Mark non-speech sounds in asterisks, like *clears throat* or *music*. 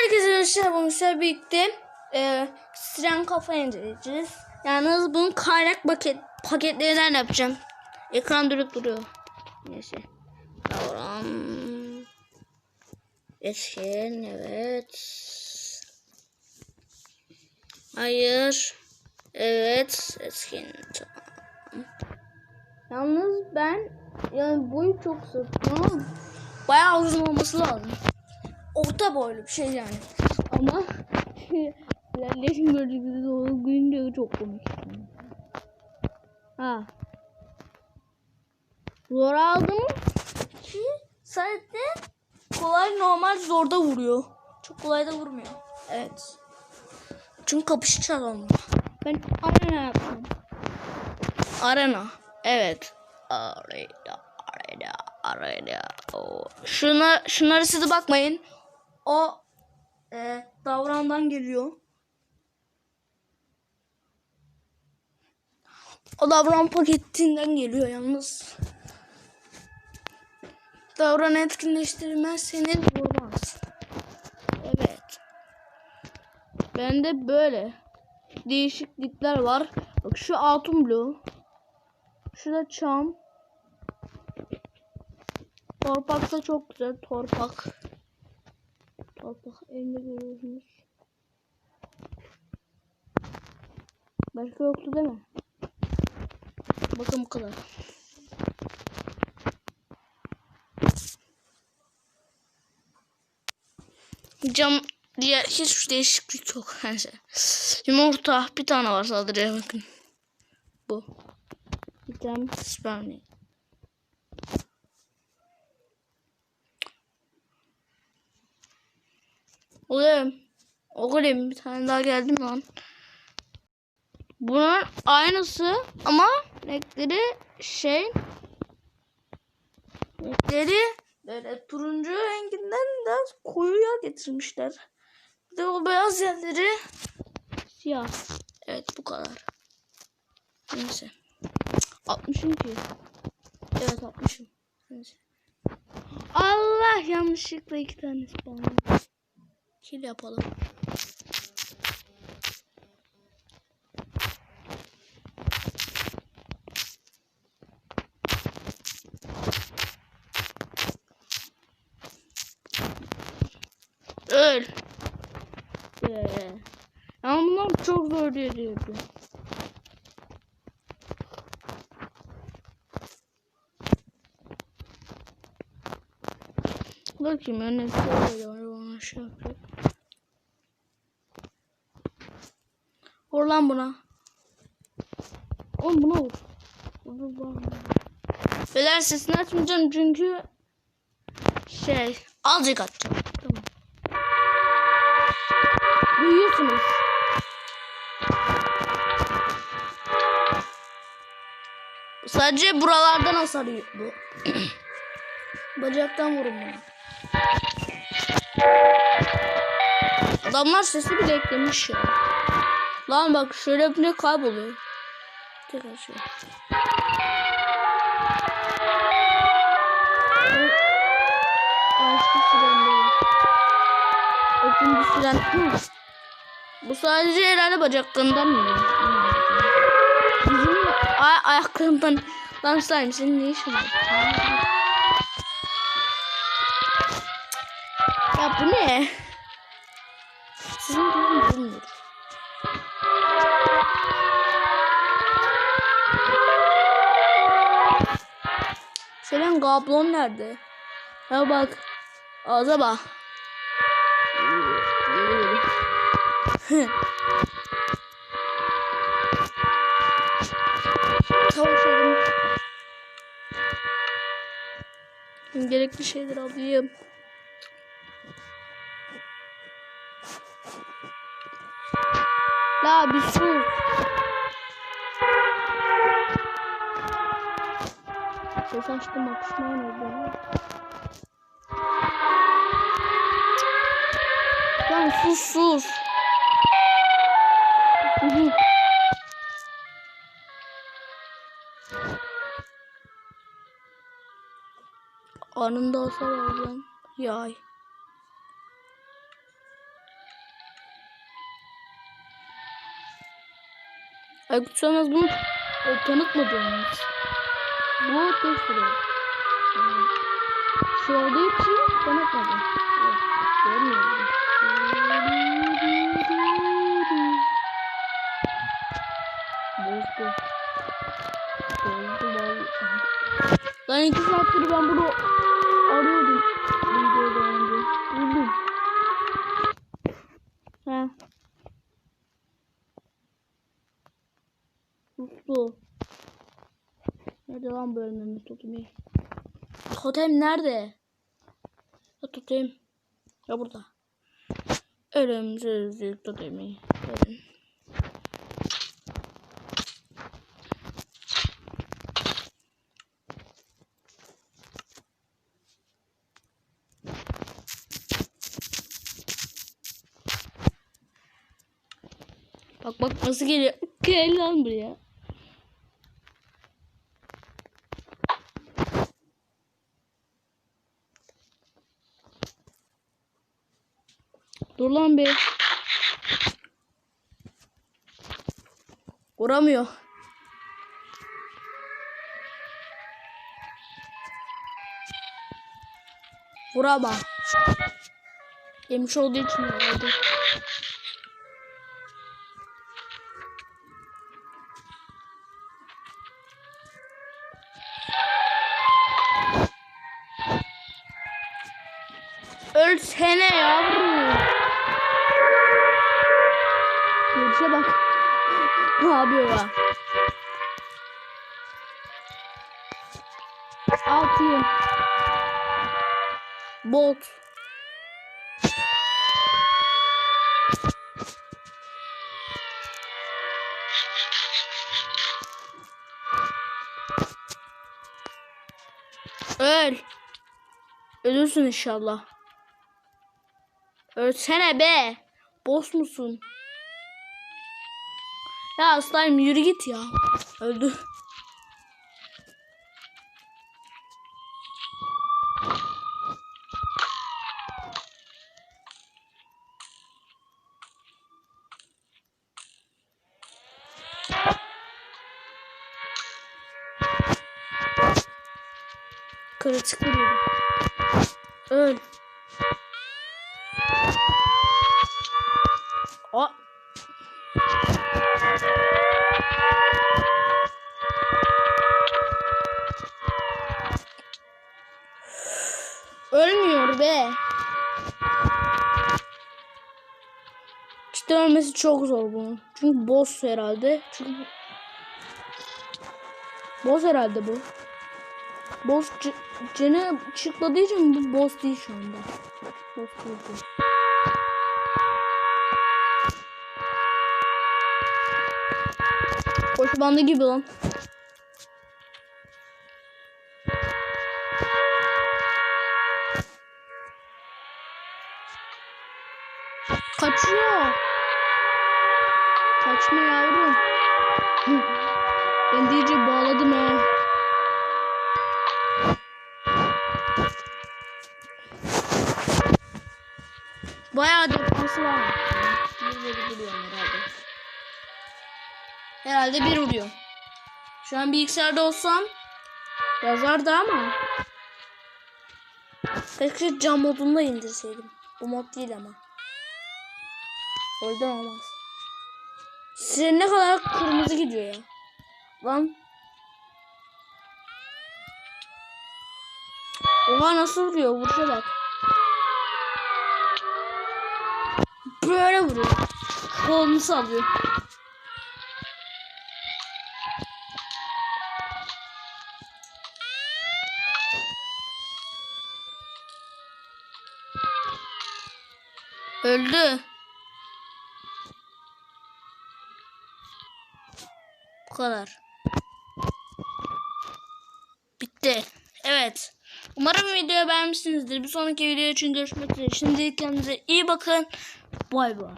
Herkese merhaba Müşter birlikte e, Siren kafa inceleyeceğiz. Yalnız bunun kaynak paket, paketlerinden yapacağım. Ekran durup duruyor. Neyse. Davran. Etkin evet. Hayır. Evet. Etkin. Tamam. Yalnız ben yani boyu çok mı? Bayağı uzun olması lazım orta boylu bir şey yani. Ama ilerleyen gördüğünüz o gün çok komik. Ha. Zor aldım ki sadece kolay normal zorda vuruyor. Çok kolay da vurmuyor. Evet. Çünkü kapışacağız onunla. Ben arena yaptım. Arena. Evet. Arena. Arena. Arena. Oo. Şuna, şunları size bakmayın. O e, davrandan geliyor. O davran paketinden geliyor yalnız. Davran etkinleştirmezseniz vurmaz. Evet. Bende böyle değişiklikler var. Bak şu altın blue. Şu da çam. Torpak da çok güzel. Torpak. Torpak elinde görüyorsunuz. Başka yoktu değil mi? Bakın bu kadar. Cam diğer hiçbir değişiklik yok. Neyse. *laughs* Yumurta bir tane var sadece bakın. Bu. Bir tane sperm. Oğlum. Oğlum bir tane daha geldim lan. Bunun aynısı ama renkleri şey renkleri böyle turuncu renginden de koyuya getirmişler. Bir de o beyaz yerleri siyah. Evet bu kadar. Neyse. 60'ım ki. Evet 60'ım. Neyse. Allah yanlışlıkla iki tane spawn. Kill yapalım. Öl. Ee, ama bunlar çok zor diye diyordu. Bakayım önüne bir şey var. Ona şey Vur lan buna. Oğlum buna vur. Beyler sesini açmayacağım çünkü şey azıcık atacağım. Tamam. Duyuyorsunuz. Sadece buralardan hasar bu. *clears throat* Bacaktan vurun bunu. Adamlar sesi bile eklemiş ya. Lan bak şöyle yapınca kayboluyor. Tekrar şöyle. Süren değil. Hı. Bu sadece herhalde bacaklarından mı? Bizim ay ayaklarından. Lan slime senin ne işin var? Ya bu ne? Kablon nerede? Ya bak. Ağza bak. Savaşalım. Gerekli şeyler alayım. La bir sus. Ses açtım pişman oldum. Lan sus sus. Anında olsa bazen yay. Aykut Sönmez bunu tanıtmadı mı? Bu testere. Yani, şu olduğu için tanıtmadım. Evet, görmüyorum. Bozdu. Bozdu vallahi. Lan iki saattir ben bunu arıyordum. Videodan önce. Buldum. Nerede lan bu ölmemiz totemi? Totem nerede? Ya totem. Ya burada. Ölümsüzlük totemi. Ölüm. Bak bak nasıl geliyor. Gel lan buraya. Dur lan bir. Vuramıyor. Vurama. Yemiş olduğu için oldu. Ölsene yavrum. Görüşe bak. *laughs* Ne yapıyor ya? Altıyım. Bot. Öl. Ölürsün inşallah. Ölsene be. Boss musun? Ya slime yürü git ya. Öldü. Kritik vuruyor. Öl. O. Ölmüyor be. Cidden çok zor bunun. Çünkü boss herhalde. Çünkü. Boss herhalde bu. Boss c- canı çıkladığı için bu boss değil şu anda. Boss değil bu. Koşu bandı gibi lan. Kaçıyor. Kaçma yavrum. ben iyice bağladım ha. Bayağı defansı var. Bir veri buluyorum herhalde. Herhalde bir vuruyor. Şu an bilgisayarda olsam yazardı ama. Keşke cam modunda indirseydim. Bu mod değil ama. Oradan olmaz. Size ne kadar kırmızı gidiyor ya. Lan. Oha nasıl vuruyor? Vuruşa bak. Böyle vuruyor. Kolunu sallıyor. Öldü. Kadar. Bitti. Evet. Umarım videoyu beğenmişsinizdir. Bir sonraki video için görüşmek üzere. Şimdilik kendinize iyi bakın. Bay bay.